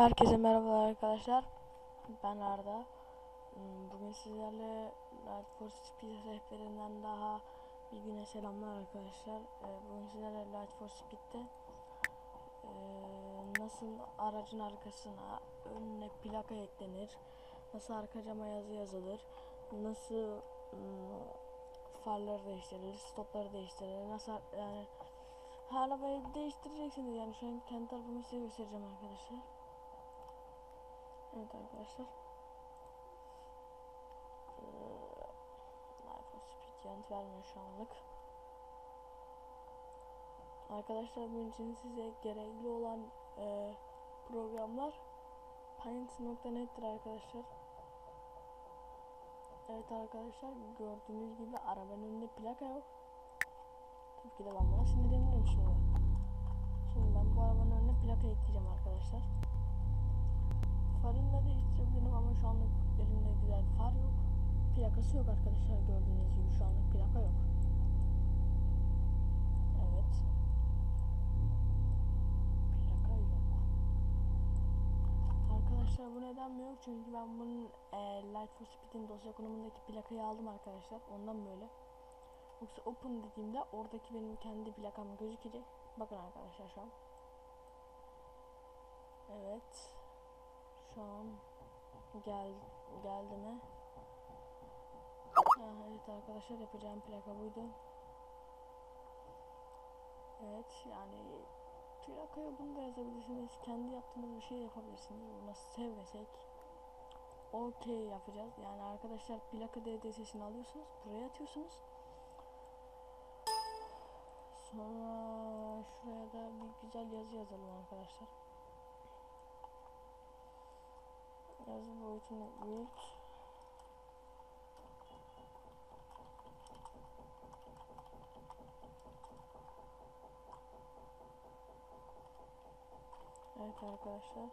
Herkese merhabalar arkadaşlar. Ben Arda. Hmm, Bugün sizlerle Light for Speed rehberinden daha bir güne selamlar arkadaşlar. Ee, Bugün sizlerle Light for Speed'de ee, nasıl aracın arkasına önüne plaka eklenir, nasıl arka cama yazı yazılır, nasıl hmm, farları değiştirilir, stopları değiştirilir, nasıl yani arabayı değiştireceksiniz yani şu an kendi arabamı size göstereceğim arkadaşlar. Evet arkadaşlar. Ee, Life Speed yanıt vermiyor şu anlık. Arkadaşlar bunun için size gerekli olan e, programlar Paint.net'tir arkadaşlar. Evet arkadaşlar gördüğünüz gibi arabanın önünde plaka yok. Tabii ki de ben buna sinirlenirim şimdi. Şimdi ben bu arabanın önüne plaka ekleyeceğim arkadaşlar. Plakası yok arkadaşlar gördüğünüz gibi şu anlık plaka yok. Evet. Plaka yok. Arkadaşlar bu neden mi yok? Çünkü ben bunun e, Light for Speed'in dosya konumundaki plakayı aldım arkadaşlar. Ondan böyle. Yoksa open dediğimde oradaki benim kendi plakam gözükecek. Bakın arkadaşlar şu an. Evet. Şu an gel geldi mi? Evet arkadaşlar yapacağım plaka buydu. Evet yani plakaya bunu da yazabilirsiniz. Kendi yaptığınız bir şey yapabilirsiniz. Buna sevmesek okey yapacağız. Yani arkadaşlar plaka DDS'sini alıyorsunuz. Buraya atıyorsunuz. Sonra şuraya da bir güzel yazı yazalım arkadaşlar. Yazı boyutunu büyük. Evet arkadaşlar.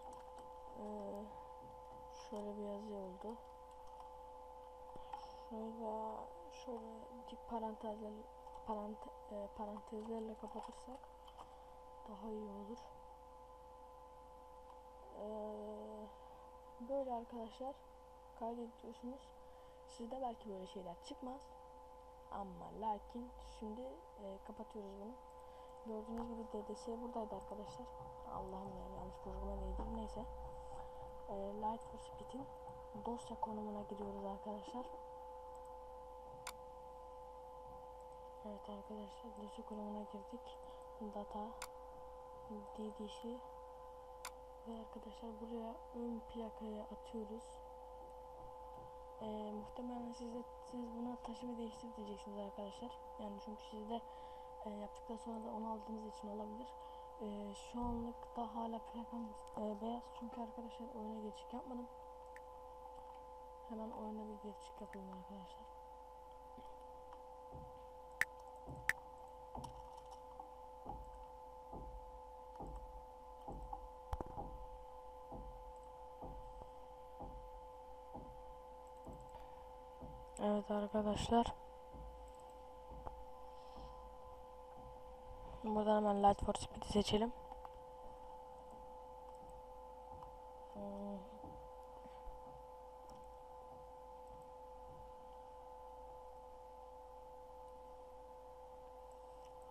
Ee, şöyle bir yazı oldu. Şöyle şöyle dik parantezler parante, e, parantezlerle kapatırsak daha iyi olur. Ee, böyle arkadaşlar kaydediyorsunuz. Sizde belki böyle şeyler çıkmaz. Ama lakin şimdi e, kapatıyoruz bunu. Gördüğünüz gibi DDS buradaydı arkadaşlar. Allah'ım ya yanlış programa değdim. Neyse. E, Light for Speed'in dosya konumuna giriyoruz arkadaşlar. Evet arkadaşlar dosya konumuna girdik. Data DDC ve arkadaşlar buraya ön plakaya atıyoruz. Ee, muhtemelen siz de siz buna taşımı değiştir diyeceksiniz arkadaşlar. Yani çünkü siz de e, yaptıktan sonra da onu aldığınız için olabilir. E, şu anlık da hala plakam e, beyaz çünkü arkadaşlar oyuna geçik yapmadım. Hemen oyuna bir geçik yapalım arkadaşlar. Evet arkadaşlar. Light for Speed'i seçelim.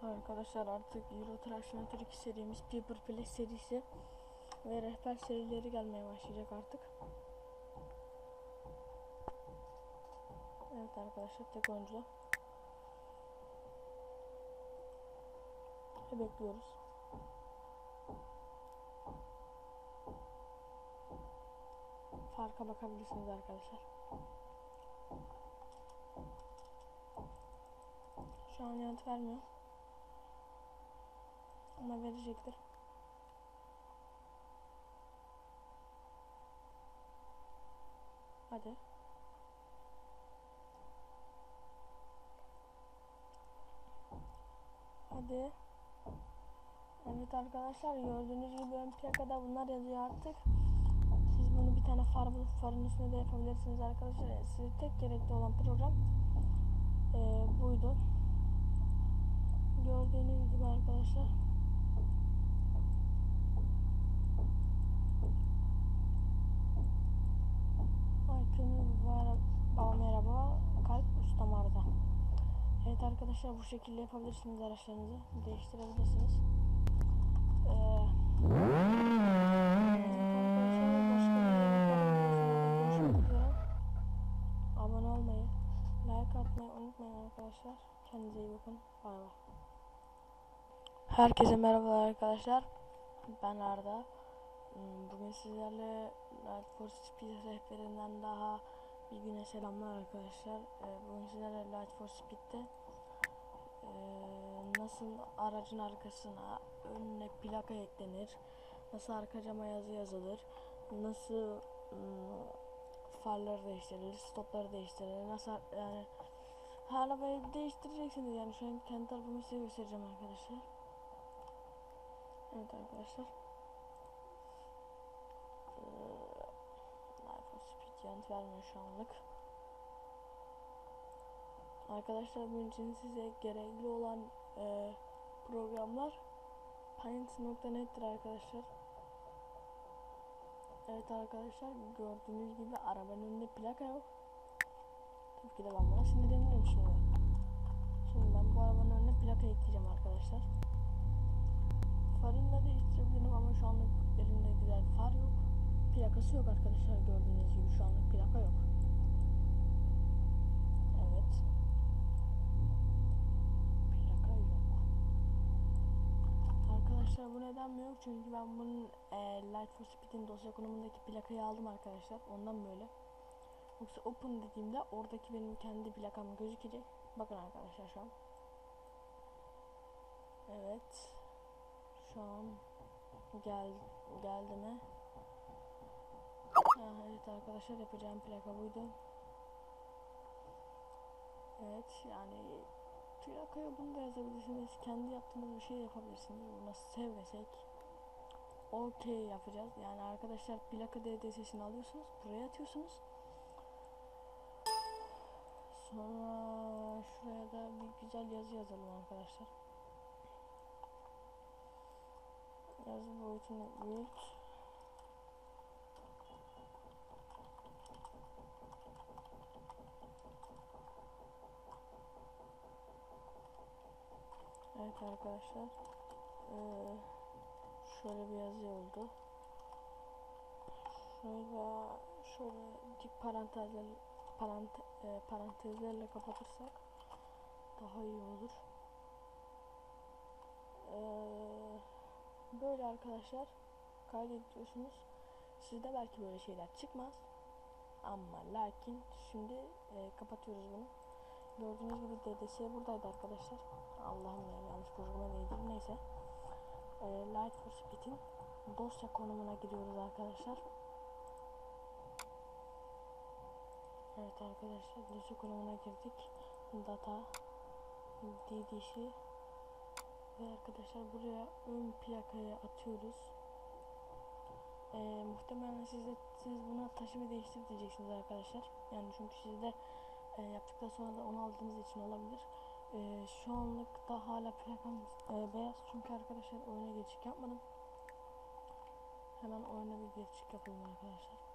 Arkadaşlar artık Euro Truck Simulator 2 serimiz Paper Play serisi ve rehber serileri gelmeye başlayacak artık. Evet arkadaşlar tek oyuncu. Bekliyoruz. Farka bakabilirsiniz arkadaşlar. Şu an yanıt vermiyor. Ama verecektir. Hadi. Hadi. Evet arkadaşlar gördüğünüz gibi ön plakada bunlar yazıyor artık. Siz bunu bir tane far bulup farın üstüne de yapabilirsiniz arkadaşlar. Yani size tek gerekli olan program e, buydu. Gördüğünüz gibi arkadaşlar. Aykın'ı merhaba. Kalp üst damarda. Evet arkadaşlar bu şekilde yapabilirsiniz araçlarınızı. Değiştirebilirsiniz. Abone olmayı, like atmayı unutmayın arkadaşlar. Kendinize iyi bakın. Bay bay. Herkese merhabalar arkadaşlar. Ben Arda. Hmm, Bugün sizlerle Light for Speed rehberinden daha bir güne selamlar arkadaşlar. Ee, Bugün sizlerle Light for Speed'de ee, nasıl aracın arkasına önüne plaka eklenir, nasıl arka cama yazı yazılır, nasıl hmm, farları değiştirilir, stopları değiştirilir, nasıl yani arabayı değiştireceksiniz yani şu an kendi arabamı size göstereceğim arkadaşlar. Evet arkadaşlar. Life Speed yanıt vermiyor şu anlık. Arkadaşlar bunun için size gerekli olan e, programlar Paint.net'tir arkadaşlar. Evet arkadaşlar gördüğünüz gibi arabanın önünde plaka yok. Tabii ki de ben buna sinirlenirim şimdi. Şimdi ben bu arabanın önüne plaka ekleyeceğim arkadaşlar. Farını da değiştirebilirim ama şu anlık elimde güzel far yok. Plakası yok arkadaşlar gördüğünüz gibi şu anlık plaka yok. Arkadaşlar bu neden mi yok? Çünkü ben bunun e, Light for Speed'in dosya konumundaki plakayı aldım arkadaşlar. Ondan böyle. Yoksa open dediğimde oradaki benim kendi plakam gözükecek. Bakın arkadaşlar şu an. Evet. Şu an gel geldi mi? Ha, evet arkadaşlar yapacağım plaka buydu. Evet yani plakaya bunu da yazabilirsiniz. Kendi yaptığınız bir şey yapabilirsiniz. Buna sevmesek okey yapacağız. Yani arkadaşlar plaka DDS'sini alıyorsunuz. Buraya atıyorsunuz. Sonra şuraya da bir güzel yazı yazalım arkadaşlar. Yazı boyutunu büyük. Evet arkadaşlar. Ee, şöyle bir yazı oldu. Şöyle şöyle dik parantezler parante, e, parantezlerle kapatırsak daha iyi olur. Ee, böyle arkadaşlar kaydediyorsunuz. Sizde belki böyle şeyler çıkmaz. Ama lakin şimdi e, kapatıyoruz bunu. Gördüğünüz gibi DDS buradaydı arkadaşlar. Allah'ım ya yanlış programa değdim. Neyse. E, Light for Speed'in dosya konumuna giriyoruz arkadaşlar. Evet arkadaşlar dosya konumuna girdik. Data DDC ve arkadaşlar buraya ön plakayı atıyoruz. Ee, muhtemelen siz de siz buna taşımı değiştir diyeceksiniz arkadaşlar. Yani çünkü siz de e, yaptıktan sonra da onu aldığınız için olabilir. E, şu anlık da hala plakam e, beyaz çünkü arkadaşlar oyuna geçik yapmadım. Hemen oyuna bir geçik yapalım arkadaşlar.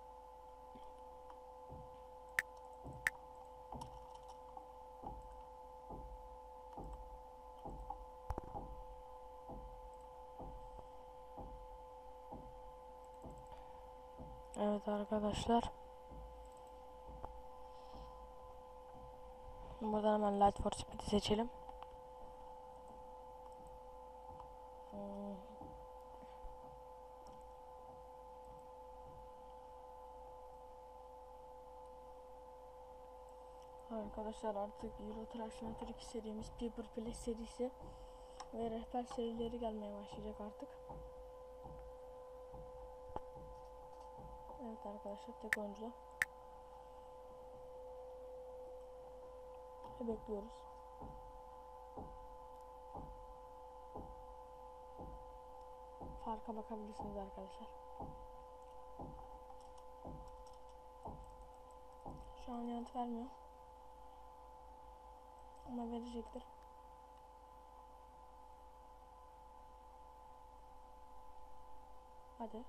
Evet arkadaşlar. Buradan hemen Light Speed'i seçelim. Arkadaşlar artık Euro Truck Simulator 2 serimiz Paper Play serisi ve rehber serileri gelmeye başlayacak artık. Evet arkadaşlar tek oyuncu. Bekliyoruz. Farka bakabilirsiniz arkadaşlar. Şu an yanıt vermiyor. Ama verecektir. Hadi.